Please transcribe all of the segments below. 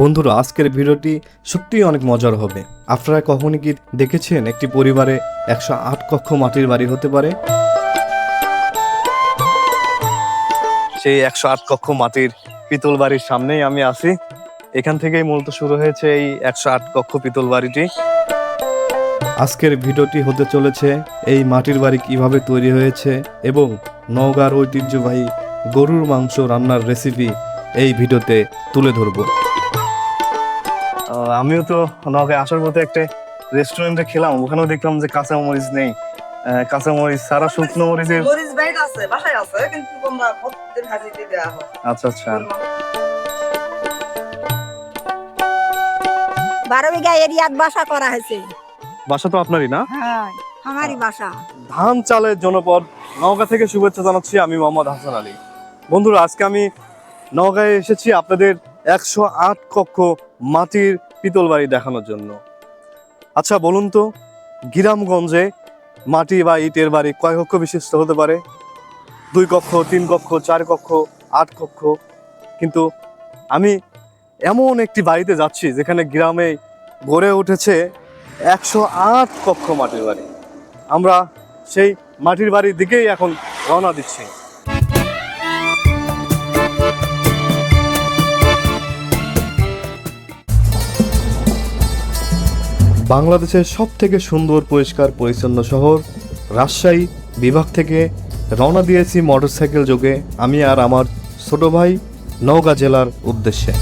বন্ধুরা, আজকের ভিডিওটি সত্যিই অনেক মজার হবে। আপনারা কখনই কি দেখেছেন একটি পরিবারে একশো আট কক্ষ মাটির বাড়ি হতে পারে? সেই একশো আট কক্ষ মাটির পিতল বাড়ির সামনেই আমি আছি। এখান থেকেই মূলত শুরু হয়েছে এই একশো আট কক্ষ পিতল বাড়িটি। আজকের ভিডিওটি হতে চলেছে এই মাটির বাড়ি কীভাবে তৈরি হয়েছে এবং নওগাঁর ঐতিহ্যবাহী গরুর মাংস রান্নার রেসিপি এই ভিডিওতে তুলে ধরবো। আমিও তো নগায় আসার পথে একটা রেস্টুরেন্টে খেলাম ওখানেও দেখলাম যে কাঁচা মরিচ নেই। কাঁচা মরিচ সারা শুকনো মরিচের মরিচ বাইট আছে বাসায় আছে কিন্তু তোমরা প্রত্যেক ভাজিতে দেওয়া হয়। আচ্ছা আচ্ছা। বারো বিঘা এরিয়াত বাসা করা হয়েছে। বাসা তো আপনারই না? হ্যাঁ আমারই বাসা। ধান চালের জনপদ নওগাঁ থেকে শুভেচ্ছা জানাচ্ছি আমি মোহাম্মদ হাসান আলী। বন্ধুরা আজকে আমি নওগাঁয় এসেছি আপনাদের একশো আট কক্ষ মাটির পিতল বাড়ি দেখানোর জন্য। আচ্ছা বলুন তো, গ্রামগঞ্জে মাটি বা ইটের বাড়ি কয় কক্ষ বিশিষ্ট হতে পারে? দুই কক্ষ, তিন কক্ষ, চার কক্ষ, আট কক্ষ। কিন্তু আমি এমন একটি বাড়িতে যাচ্ছি যেখানে গ্রামে গড়ে উঠেছে একশো আট কক্ষ মাটির বাড়ি। আমরা সেই মাটির বাড়ির দিকেই এখন রওনা দিচ্ছি। বাংলাদেশের সব থেকে সুন্দর, পরিষ্কার, পরিচ্ছন্ন শহর। রাজশাহী বিভাগ থেকে রওনা দিয়েছি মোটরসাইকেল যোগে। আমি আর আমার ছোট ভাই নওগাঁ জেলার উদ্দেশ্যে।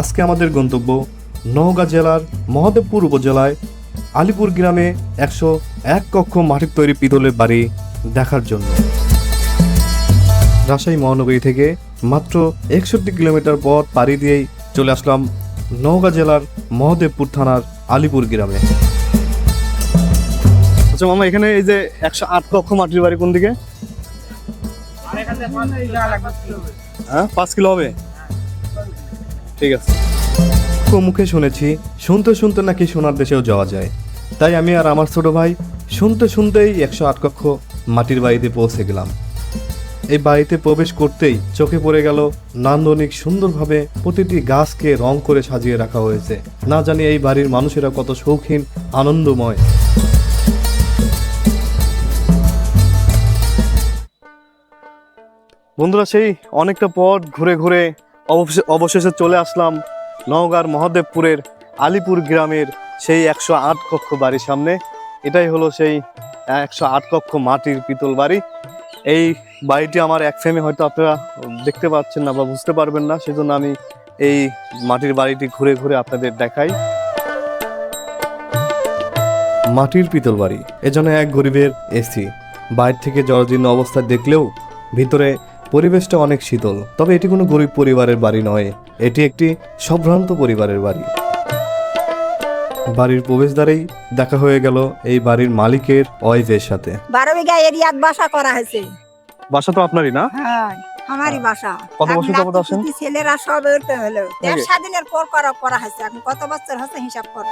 আজকে আমাদের গন্তব্য নওগাঁ জেলার মহাদেবপুর উপজেলায় আলিপুর গ্রামে একশো এক কক্ষ মাটির তৈরি পিতলের বাড়ি দেখার জন্য। রাজশাহী মহানগরী থেকে মাত্র একষট্টি কিলোমিটার পথ পাড়ি দিয়েই চলে আসলাম নওগাঁ জেলার মহাদেবপুর থানার আলিপুর গ্রামে। আচ্ছা মামা এখানে এই যে একশো আট কক্ষ মাটির বাড়ি কোন দিকে? হ্যাঁ পাঁচ কিলো হবে? ঠিক আছে। মুখে শুনেছি শুনতে শুনতে নাকি সোনার দেশেও যাওয়া যায়। তাই আমি আর আমার ছোট ভাই শুনতে শুনতেই একশো আট কক্ষ মাটির বাড়িতে পৌঁছে গেলাম। এই বাড়িতে প্রবেশ করতেই চোখে পড়ে গেল নান্দনিক সুন্দরভাবে প্রতিটি গাছকে রং করে সাজিয়ে রাখা হয়েছে। না জানি এই বাড়ির মানুষেরা কত শৌখিন, আনন্দময়। বন্ধুরা, সেই অনেকটা পথ ঘুরে ঘুরে অবশেষে- চলে আসলাম নওগাঁর মহাদেবপুরের আলিপুর গ্রামের সেই একশো আট কক্ষ বাড়ির সামনে। এটাই হলো সেই একশো আট কক্ষ মাটির পিতল বাড়ি। এই বাড়িটি আমার এক ফ্রেমে হয়তো আপনারা দেখতে পাচ্ছেন না বা বুঝতে পারবেন না, সেজন্য আমি এই মাটির বাড়িটি ঘুরে ঘুরে আপনাদের দেখাই। মাটির পিতল বাড়ি এজন্য এক গরিবের এসি বাইরে থেকে জরাজীর্ণ অবস্থায় দেখলেও ভিতরে পরিবেশটা অনেক শীতল। তবে এটি কোনো গরিব পরিবারের বাড়ি নয়, এটি একটি সম্ভ্রান্ত পরিবারের বাড়ি। বাড়ির প্রবেশদ্বারেই দেখা হয়ে গেল এই বাড়ির মালিকের ওয়াইফের সাথে। বারো বিঘা এরিয়াত বাসা করা হয়েছে। বাসা তো আপনারই না? হ্যাঁ আমারই বাসা। কত বছর যাবত আছেন? ছেলেরা সব উঠতে হলো দেড় স্বাধীনের পর করা করা হয়েছে। এখন কত বছর হচ্ছে হিসাব করো।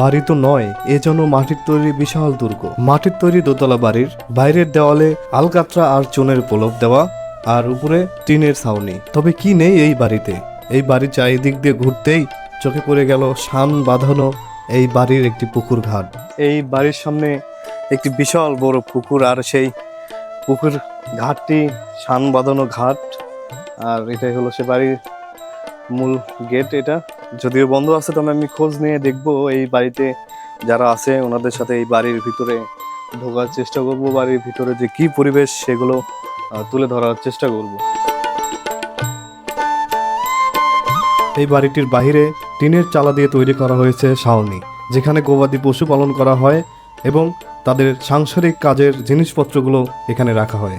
বাড়ি তো নয় এ যেন মাটির তৈরি বিশাল দুর্গ। মাটির তৈরি দোতলা বাড়ির বাইরের দেওয়ালে আলকাতরা আর চুনের পলক দেওয়া আর উপরে টিনের ছাউনি। তবে কি নেই এই বাড়িতে? এই বাড়ির চারিদিক দিয়ে ঘুরতেই চোখে পড়ে গেল শান বাঁধানো এই বাড়ির একটি পুকুর ঘাট। এই বাড়ির সামনে একটি বিশাল বড় পুকুর আর সেই পুকুর ঘাটটি শান বাঁধানো ঘাট। আর এটাই হলো সে বাড়ির মূল গেট এটা। যদিও বন্ধ আছে তবে আমি খোঁজ নিয়ে দেখব এই বাড়িতে যারা আছে ওনাদের সাথে এই বাড়ির ভিতরে ঢোকার চেষ্টা করব বাড়ির ভিতরে যে কি পরিবেশ সেগুলো তুলে ধরার চেষ্টা করব। এই বাড়িটির বাইরে টিনের চালা দিয়ে তৈরি করা হয়েছে ছাউনি যেখানে গবাদি পশু পালন করা হয় এবং তাদের সাংসারিক কাজের জিনিসপত্রগুলো এখানে রাখা হয়।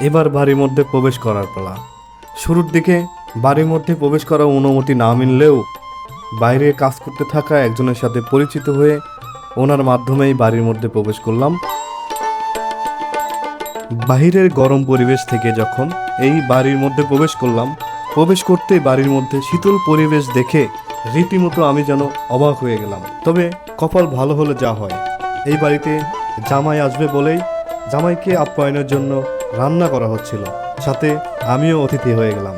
এবার বাড়ির মধ্যে প্রবেশ করার পালা। শুরুর দিকে বাড়ির মধ্যে প্রবেশ করার অনুমতি না মিললেও বাইরে কাজ করতে থাকা একজনের সাথে পরিচিত হয়ে ওনার মাধ্যমেই বাড়ির মধ্যে প্রবেশ করলাম। বাহিরের গরম পরিবেশ থেকে যখন এই বাড়ির মধ্যে প্রবেশ করলাম প্রবেশ করতে বাড়ির মধ্যে শীতল পরিবেশ দেখে রীতিমতো আমি যেন অবাক হয়ে গেলাম। তবে কপাল ভালো হলে যা হয়। এই বাড়িতে জামাই আসবে বলেই জামাইকে আপ্যায়নের জন্য রান্না করা হচ্ছিল। সাথে আমিও অতিথি হয়ে গেলাম।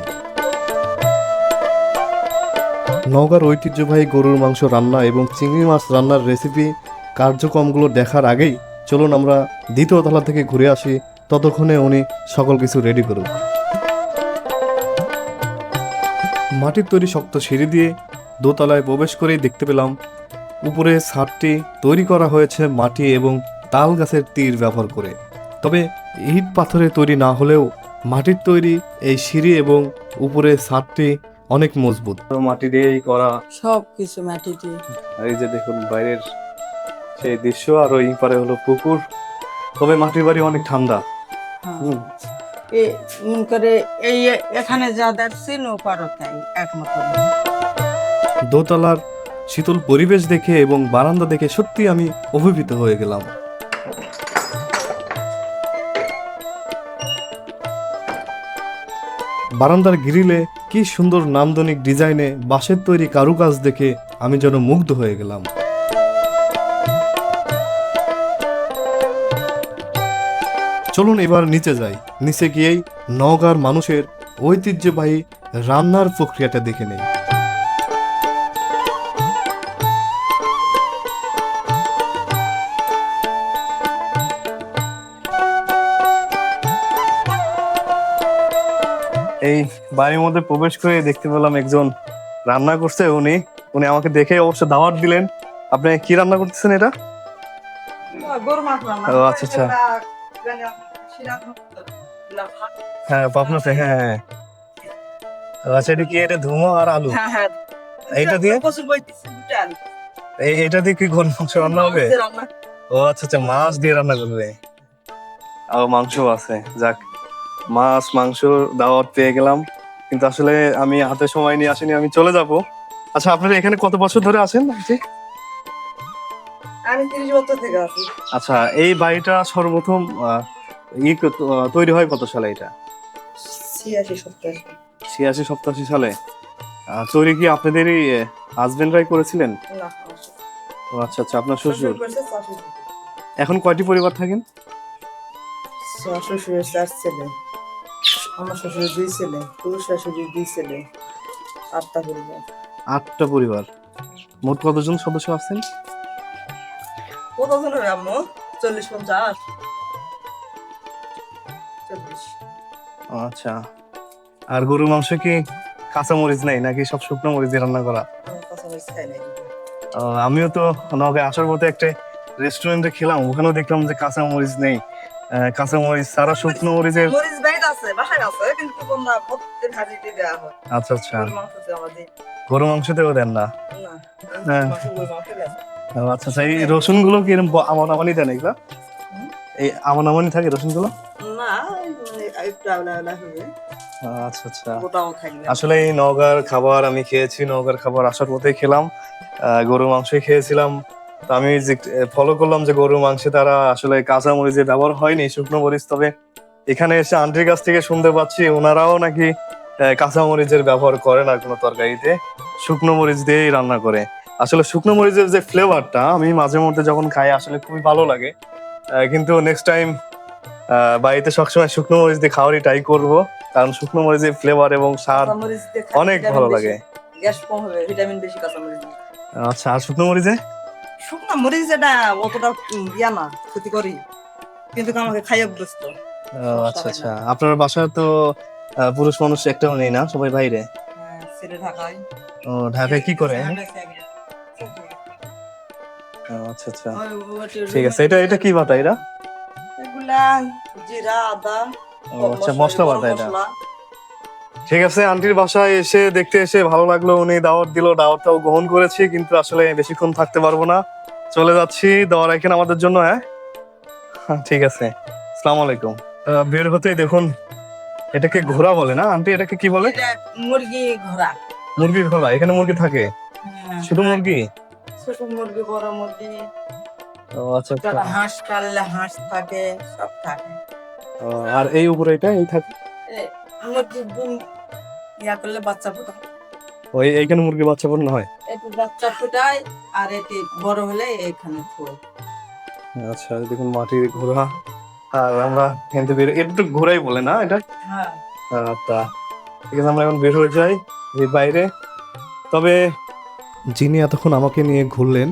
নওগাঁর ঐতিহ্যবাহী গরুর মাংস রান্না এবং চিংড়ি মাছ রান্নার রেসিপি কার্যক্রমগুলো দেখার আগেই চলুন আমরা দ্বিতীয় তলা থেকে ঘুরে আসি। ততক্ষণে উনি সকল কিছু রেডি করুক। মাটির তৈরি শক্ত সিঁড়ি দিয়ে দোতলায় প্রবেশ করেই দেখতে পেলাম উপরে ছাদটি তৈরি করা হয়েছে মাটি এবং তাল গাছের তীর ব্যবহার করে। তবে ইট পাথরে তৈরি না হলেও মাটির তৈরি এই সিঁড়ি এবং উপরে ছাদটি অনেক মজবুত। মাটি দিয়েই করা। সব কিছু মাটি দিয়ে এই যে দেখুন বাইরের সেই দৃশ্য আর ওই পারে হলো পুকুর। তবে মাটির বাড়ি অনেক ঠান্ডা। হ্যাঁ। হুম। করে এই এখানে যা দেখছেন ও দোতলার শীতল পরিবেশ দেখে এবং বারান্দা দেখে সত্যি আমি অভিভূত হয়ে গেলাম। বারান্দার গ্রিলে কি সুন্দর নান্দনিক ডিজাইনে বাঁশের তৈরি কারুকাজ দেখে আমি যেন মুগ্ধ হয়ে গেলাম। চলুন এবার নিচে যাই। নিচে গিয়েই নওগাঁর মানুষের ঐতিহ্যবাহী রান্নার প্রক্রিয়াটা দেখে নেই। এই বাড়ির মধ্যে প্রবেশ করে দেখতে পেলাম একজন রান্না করছে। উনি উনি আমাকে দেখে অবশ্য দাওয়াত দিলেন। আপনি কি রান্না করতেছেন এটা? গরু রান্না আচ্ছা, আচ্ছা। হ্যাঁ পাপনাতে হ্যাঁ হ্যাঁ আচ্ছা এটা কি এটা ধুমো আর আলু? হ্যাঁ হ্যাঁ। এইটা দিয়ে? কচুর বইতেছি বুঝছেন এই এটা দিয়ে কি গরু মাংস রান্না হবে? ও আচ্ছা আচ্ছা মাছ দিয়ে রান্না করবে। আর মাংস আছে যাক। মাছ মাংস দাওয়াত পেয়ে গেলাম। কিন্তু আসলে আমি হাতে সময় নিয়ে আসিনি আমি চলে যাব। আচ্ছা আপনারা এখানে কত বছর ধরে আছেন জি? আমি তিরিশ বছর থেকে আছি। আচ্ছা এই বাড়িটা সর্বপ্রথম ই তৈরি হয় কত সালে এটা? ছিয়াশি সপ্তাশি সালে। তৈরি কি আপনাদেরই হাজবেন্ডরাই করেছিলেন? না ও আচ্ছা আচ্ছা আপনার শ্বশুর এখন কয়টি পরিবার থাকেন? শ্বশুরের চার ছেলে। আমার শ্বশুরের দুই ছেলে পুরুষ শাশুড়ির দুই ছেলে আটটা পরিবার। আটটা পরিবার। মোট কতজন সদস্য আছেন? কতজন হবে আম্মু? চল্লিশ পঞ্চাশ? চল্লিশ। আচ্ছা। আর গরুর মাংস কি কাঁচা মরিচ নেই নাকি সব শুকনো মরিচ দিয়ে রান্না করা? খাই নাই। ও, আমিও তো নগে আসার পথে একটা রেস্টুরেন্টে খেলাম ওখানেও দেখলাম যে কাঁচা মরিচ নেই। কাঁচা মরিচ সারা শুকনো মরিচের মরিচ বাইট আছে বাসায় আছে কিন্তু তোমরা প্রত্যেক হাজিতে দেওয়া হয়। আচ্ছা আচ্ছা। গরু মাংসতেও দেন না? না আচ্ছা আচ্ছা এই রসুনগুলো কি এরকম আমন আমানি দেন এগুলা? এই আমন আমানি থাকে রসুনগুলো না একটু আওলা আওলা হবে। আচ্ছা আচ্ছা। আসলে এই নওগাঁর খাবার আমি খেয়েছি নওগাঁর খাবার আসার পথে খেলাম। গরুর মাংসই খেয়েছিলাম। তো আমি যে ফলো করলাম যে গরুর মাংসে তারা আসলে কাঁচা মরিচের ব্যবহার হয়নি শুকনো মরিচ। তবে এখানে এসে আন্টির কাছ থেকে শুনতে পাচ্ছি ওনারাও নাকি কাঁচা মরিচের ব্যবহার করে না কোনো তরকারিতে। শুকনো মরিচ দিয়েই রান্না করে। আসলে শুকনো মরিচের যে ফ্লেভারটা আমি মাঝে মধ্যে যখন খাই আসলে খুবই ভালো লাগে। কিন্তু নেক্সট টাইম বাড়িতে সবসময় শুকনো মরিচ দিয়ে খাওয়ারই ট্রাই করব। কারণ শুকনো মরিচের ফ্লেভার এবং স্বাদ অনেক ভালো লাগে। গ্যাস কম হবে ভিটামিন বেশি কাঁচামরিচ দিয়ে। আচ্ছা আর শুকনো মরিচে? শুকনা মরিচ এটা অতটা ইয়া না ক্ষতি করি কিন্তু আমাকে খাই অভ্যস্ত। ও, আচ্ছা আচ্ছা। আপনার বাসায় তো পুরুষ মানুষ একটাও নেই না সবাই বাইরে? হ্যাঁ, ছেলে ঢাকায়। ও ঢাকায় কি করে? আচ্ছা আচ্ছা। ঠিক আছে এটা এটা কি বাটা এটা? এগুলা জিরা আদা আচ্ছা মশলা বাটা এটা। ঠিক আছে আন্টির বাসায় এসে দেখতে এসে ভালো লাগল উনি দাওয়াত দিল দাওয়াতটাও গ্রহণ করেছি কিন্তু আসলে বেশিক্ষণ থাকতে পারব না। চলে যাচ্ছি দাওয়া রাখেন আমাদের জন্য হ্যাঁ? হ্যাঁ, ঠিক আছে। আসসালামু আলাইকুম। বের হতেই দেখুন এটাকে ঘোড়া বলে না? আন্টি এটাকে কি বলে? মুরগি ঘোড়া। মুরগি ঘোড়া এখানে মুরগি থাকে? হ্যাঁ, শুধু মুরগি? ছোট মুরগি বড় মুরগি। ও আচ্ছা আচ্ছা। হাঁস পাললে হাঁস থাকে সব থাকে। আর এই উপরে এটা এই থাকে? মুরগি ডিম ইয়া করলে বাচ্চা ফোটায়। ওই এইখানে মুরগি বাচ্চা হয়? একটু বাচ্চা ফোটায় আর এটি বড় হলে ফুল আচ্ছা দেখুন মাটির ঘোড়া। আর আমরা কিন্তু বের একটু ঘোরাই বলে না এটা? হ্যাঁ। আচ্ছা ঠিক আছে আমরা এখন বের হয়ে যাই বাইরে। তবে যিনি এতক্ষণ আমাকে নিয়ে ঘুরলেন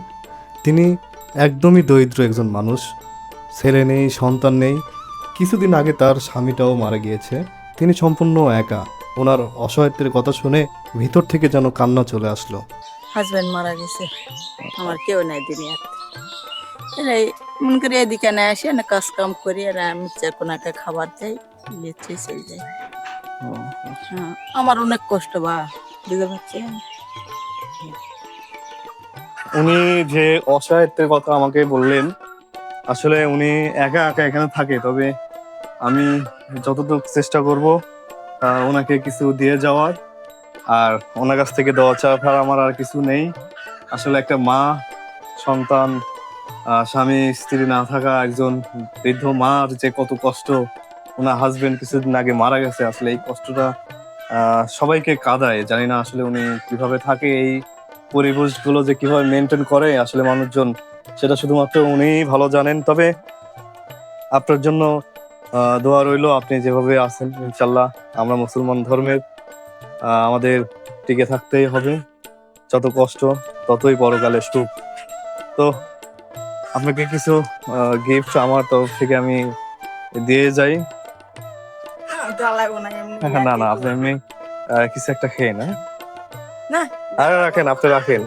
তিনি একদমই দরিদ্র একজন মানুষ। ছেলে নেই সন্তান নেই। কিছুদিন আগে তার স্বামীটাও মারা গিয়েছে। তিনি সম্পূর্ণ একা। ওনার অসহায়ত্বের কথা শুনে ভিতর থেকে যেন কান্না চলে আসলো। হাজবেন্ড মারা গেছে। আমার কেউ নাই দুনিয়াতে এরাই মন করে এদিকে না আসে না কাজ কাম করি আর আমি কোনাকে খাবার দেই বেঁচে চলে যাই হ্যাঁ আমার অনেক কষ্ট বা বুঝতে পারছেন? উনি যে অসহায়ত্বের কথা আমাকে বললেন, আসলে উনি একা একা এখানে থাকে, তবে আমি যতটুকু চেষ্টা করব ওনাকে কিছু দিয়ে যাওয়ার। আর ওনার কাছ থেকে দেওয়া ছাড়া আমার আর কিছু নেই। আসলে একটা মা, সন্তান স্বামী, স্ত্রী না থাকা একজন বৃদ্ধ মার যে কত কষ্ট, ওনার হাজবেন্ড কিছুদিন আগে মারা গেছে। আসলে এই কষ্টটা সবাইকে কাঁদায়। জানি না আসলে উনি কীভাবে থাকে এই পরিবেশগুলো যে কীভাবে মেনটেন করে আসলে মানুষজন সেটা শুধুমাত্র উনিই ভালো জানেন। তবে আপনার জন্য দোয়া রইল আপনি যেভাবে আছেন ইনশাল্লাহ আমরা মুসলমান ধর্মের আমাদের টিকে থাকতেই হবে। যত কষ্ট ততই পরকালে সুখ। তো আপনাকে কিছু গিফট আমার তরফ থেকে আমি দিয়ে যাই। না না না আপনি এমনি কিছু একটা খেয়ে না না। আরে রাখেন, আপনি রাখেন।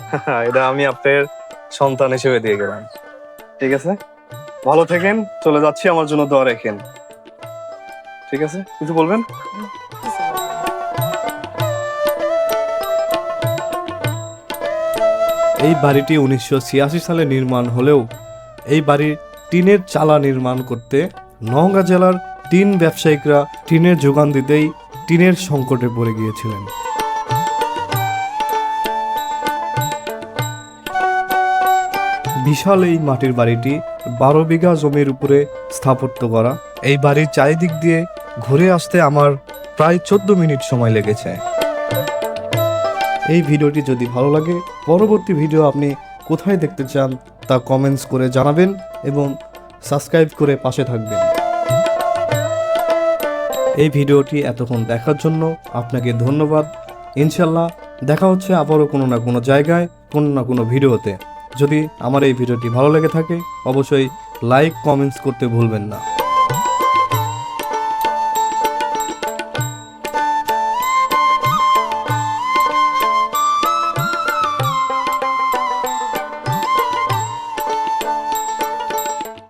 এটা আমি আপনার সন্তান হিসেবে দিয়ে গেলাম। ঠিক আছে? ভালো থাকেন, চলে যাচ্ছি, আমার জন্য দোয়া রেখেন। ঠিক আছে? কিছু বলবেন? এই বাড়িটি উনিশশো ছিয়াশি সালে নির্মাণ হলেও, এই বাড়ির টিনের চালা নির্মাণ করতে নওগাঁ জেলার টিন ব্যবসায়িকরা টিনের যোগান দিতেই টিনের সংকটে পড়ে গিয়েছিলেন। বিশাল এই মাটির বাড়িটি বারো বিঘা জমির উপরে স্থাপত্য করা। এই বাড়ির চারিদিক দিয়ে ঘুরে আসতে আমার প্রায় চোদ্দ মিনিট সময় লেগেছে। এই ভিডিওটি যদি ভালো লাগে, পরবর্তী ভিডিও আপনি কোথায় দেখতে চান তা কমেন্টস করে জানাবেন এবং সাবস্ক্রাইব করে পাশে থাকবেন। এই ভিডিওটি এতক্ষণ দেখার জন্য আপনাকে ধন্যবাদ। ইনশাল্লাহ দেখা হচ্ছে আবারও কোনো না কোনো জায়গায়, কোনো না কোনো ভিডিওতে। যদি আমার এই ভিডিওটি ভালো লেগে থাকে অবশ্যই লাইক কমেন্টস করতে ভুলবেন না।